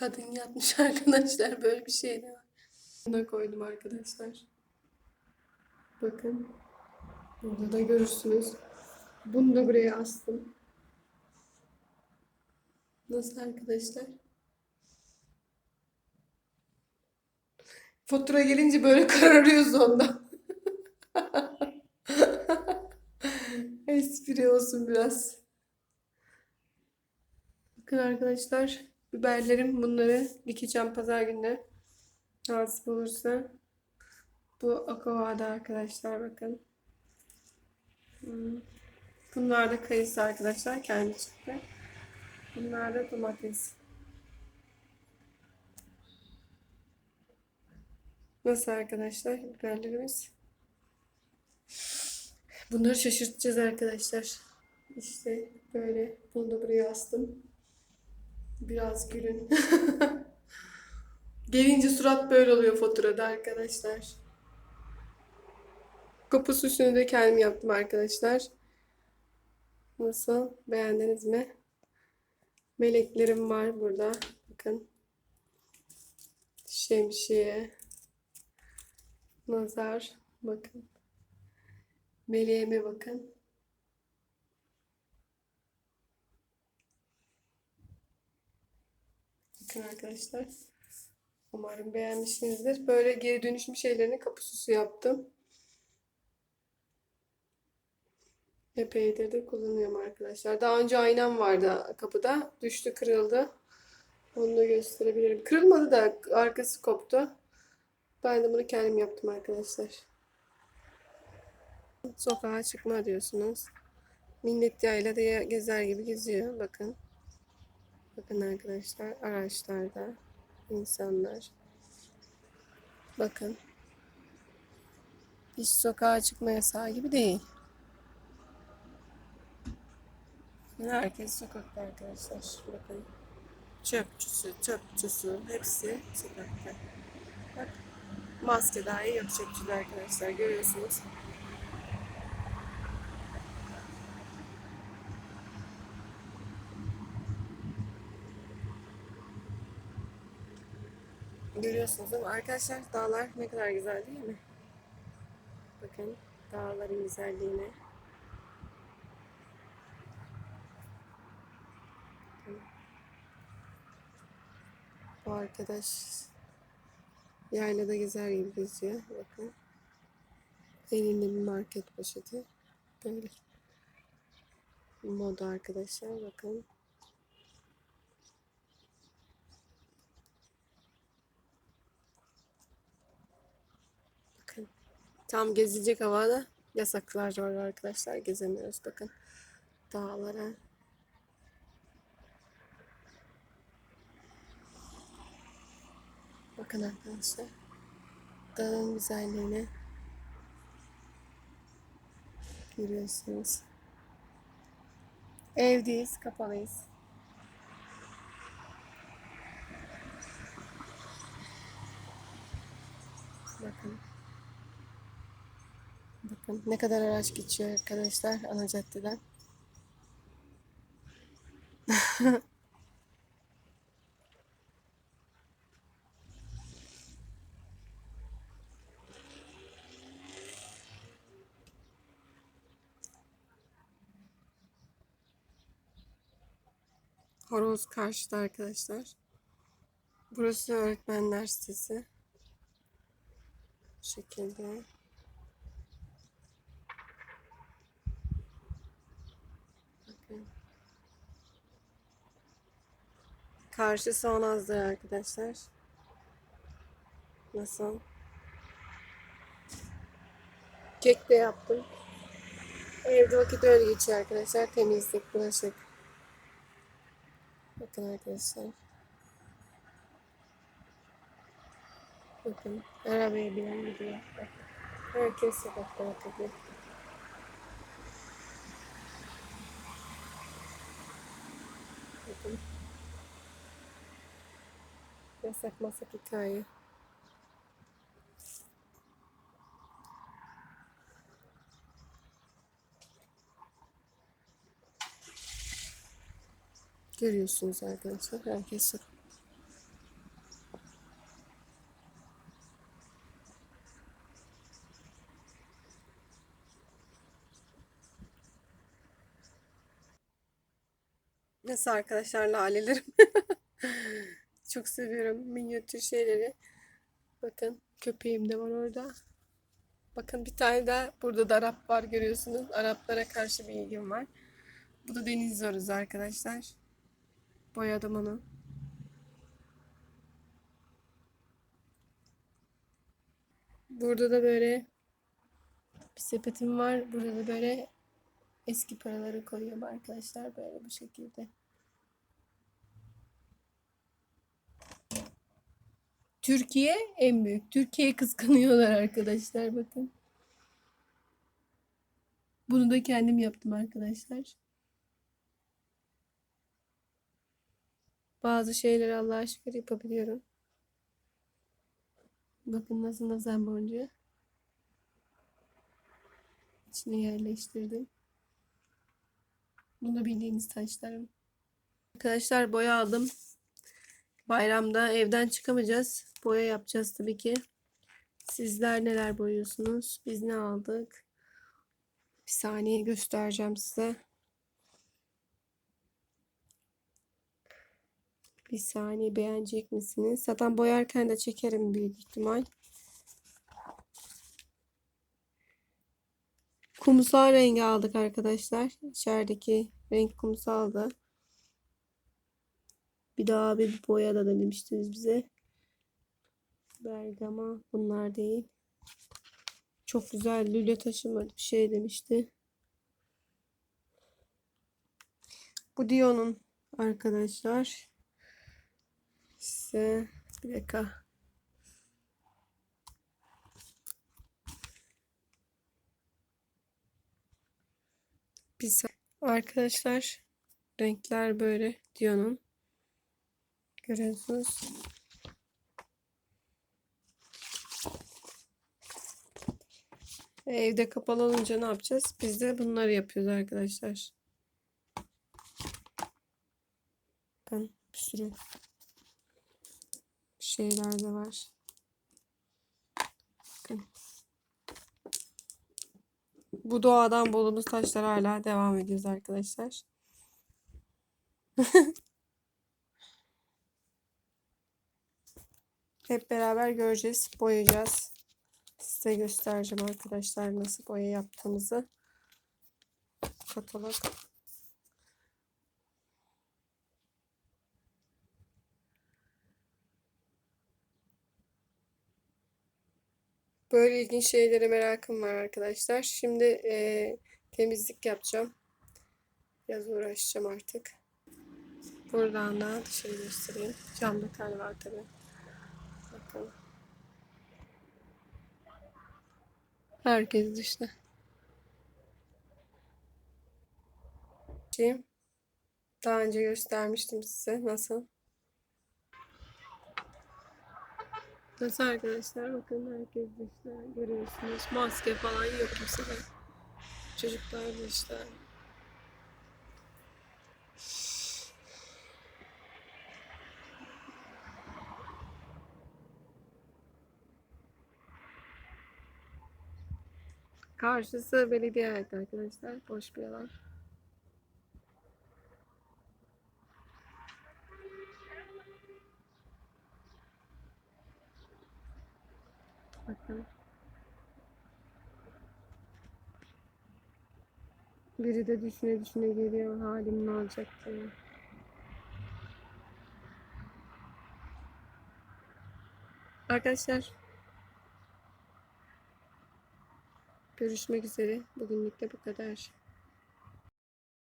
Kadın yatmış arkadaşlar. Böyle bir şey de var. Buna koydum arkadaşlar. Bakın. Burada da görürsünüz. Bunu da buraya astım. Nasıl arkadaşlar? Fatura gelince böyle kararıyoruz ondan. Espri olsun biraz. Bakın arkadaşlar biberlerim bunları dikeceğim pazar günü. Nasip olursa. Bu akavada arkadaşlar bakın. Hmm. Bunlar da kayısı arkadaşlar kendi çıktı. Bunlar da domates. Nasıl arkadaşlar biberlerimiz? Bunları şaşırtacağız arkadaşlar. İşte böyle bunu da buraya astım. Biraz gülün. Gelince surat böyle oluyor faturada arkadaşlar. Kapı süsünü de kendim yaptım arkadaşlar. Nasıl? Beğendiniz mi? Meleklerim var burada. Bakın. Şemsiye. Nazar. Bakın. Meleğime bakın. Bakın arkadaşlar. Umarım beğenmişsinizdir. Böyle geri dönüşüm şeylerini kapı süsü yaptım. Epeydir de kullanıyorum arkadaşlar. Daha önce aynam vardı kapıda. Düştü, kırıldı. Onu da gösterebilirim. Kırılmadı da arkası koptu. Ben de bunu kendim yaptım arkadaşlar. Sokağa çıkma diyorsunuz. Millet yayla da gezer gibi geziyor. Bakın. Bakın arkadaşlar araçlarda insanlar. Bakın. Hiç sokağa çıkma yasağı gibi değil. Herkes sokakta arkadaşlar. Bakın. Çöpçüsü, çöpçüsü hepsi sokakta. Bak. Maske dahi yok çöpçüde arkadaşlar. Görüyorsunuz. Görüyorsunuz ama arkadaşlar dağlar ne kadar güzel değil mi? Bakın dağların güzelliğine. Bu arkadaş yaylada gezer gibi geziyor. Bakın. Elinde bir market poşeti. Böyle. Moda arkadaşlar. Bakın. Tam gezilecek havada yasaklar var arkadaşlar. Gezemiyoruz bakın. Dağlara. Bakın arkadaşlar. Dağın güzelliğini görüyorsunuz. Evdeyiz, kapalıyız. Bakın. Bakın ne kadar araç geçiyor arkadaşlar ana caddeden. Horoz karşıda arkadaşlar. Burası öğretmenler sitesi. Bu şekilde. Bakın. Karşı Sonaz'da arkadaşlar. Nasıl? Kek de yaptım. Evde vakit öyle geçiyor arkadaşlar. Temizlik, bulaşık. Bakın arkadaşlar. Bakın arabaya binen gidiyor. Herkes sokakta bakıyor. Bakın. Yasak masak hikaye. Görüyorsunuz arkadaşlar. Herkes Neyse arkadaşlar lalelerim. Çok seviyorum minyatür şeyleri. Bakın köpeğim de var orada. Bakın bir tane de burada da Arap var görüyorsunuz. Araplara karşı bir ilgim var. Bu da deniz zoruzu arkadaşlar. Boyadım onu. Burada da böyle bir sepetim var. Burada da böyle eski paraları koyuyorum arkadaşlar. Böyle bu şekilde. Türkiye en büyük. Türkiye'yi kıskanıyorlar arkadaşlar bakın. Bunu da kendim yaptım arkadaşlar. Bazı şeyleri Allah'a şükür yapabiliyorum. Bakın nasıl nazar boncuğu. İçine yerleştirdim. Bunu bildiğiniz taşlarım. Arkadaşlar boya aldım. Bayramda evden çıkamayacağız. Boya yapacağız tabii ki. Sizler neler boyuyorsunuz? Biz ne aldık? Bir saniye göstereceğim size. Bir saniye beğenecek misiniz? Zaten boyarken de çekerim büyük ihtimal. Kumsal rengi aldık arkadaşlar. İçerideki renk kumsaldı. Bir daha bir boya da demiştiniz bize. Bergama bunlar değil. Çok güzel lüle taşıma bir şey demişti. Bu Dion'un arkadaşlar. Size bir dakika. Biz arkadaşlar renkler böyle Dion'un. Görüyorsunuz. Evde kapalı olunca ne yapacağız? Biz de bunları yapıyoruz arkadaşlar. Bakın bir sürü şeyler de var. Bakın. Bu doğadan bulduğumuz taşlar hala devam ediyoruz arkadaşlar. Hep beraber göreceğiz, boyayacağız. Size göstereceğim arkadaşlar nasıl boya yaptığımızı. Katalog. Böyle ilginç şeylere merakım var arkadaşlar. Şimdi e, temizlik yapacağım. Biraz uğraşacağım artık. Buradan da dışarı göstereyim. Camda kar var tabii. Bakın. Herkes dışta. Şey, Daha önce göstermiştim size. Nasıl? Nasıl arkadaşlar? Bakın herkes dışta. Görüyorsunuz. Maske falan yok kimsede. Çocuklar dışta. Karşısı belediye ait arkadaşlar. Boş bir alan. Bakın. Biri de düşüne düşüne geliyor halim ne olacak diye. Arkadaşlar görüşmek üzere. Bugünlük de bu kadar.